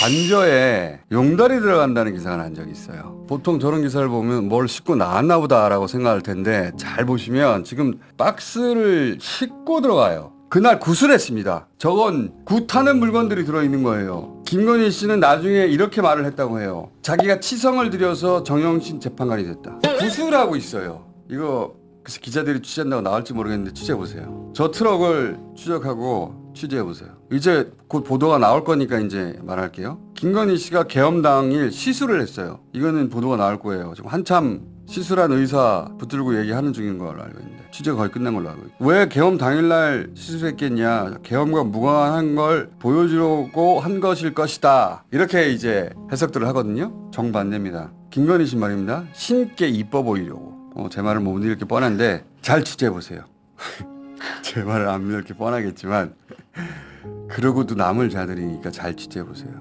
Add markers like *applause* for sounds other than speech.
관저에 용달이 들어간다는 기사가 난 적이 있어요. 보통 저런 기사를 보면 뭘 싣고 나왔나 보다라고 생각할 텐데 잘 보시면 지금 박스를 싣고 들어가요. 그날 구슬했습니다. 저건 굿하는 물건들이 들어있는 거예요. 김건희 씨는 나중에 이렇게 말을 했다고 해요. 자기가 치성을 들여서 정영신 재판관이 됐다. 구슬하고 있어요. 이거 그래서 기자들이 취재한다고 나올지 모르겠는데 취재해 보세요. 저 트럭을 추적하고 취재해 보세요. 이제 곧 보도가 나올 거니까 이제 말할게요. 김건희 씨가 계엄 당일 시술을 했어요. 이거는 보도가 나올 거예요. 지금 한참 시술한 의사 붙들고 얘기하는 중인 걸로 알고 있는데 취재가 거의 끝난 걸로 알고 있고 왜 계엄 당일날 시술했겠냐 계엄과 무관한 걸 보여주려고 한 것일 것이다 이렇게 이제 해석들을 하거든요 정반대입니다 김건희 씨 말입니다 신께 이뻐 보이려고 어, 제 말을 못 믿을 게 뻔한데 잘 취재해 보세요. *laughs* 제 말을 안 믿을 게 뻔하겠지만 그러고도 남을 자들이니까 잘 취재해 보세요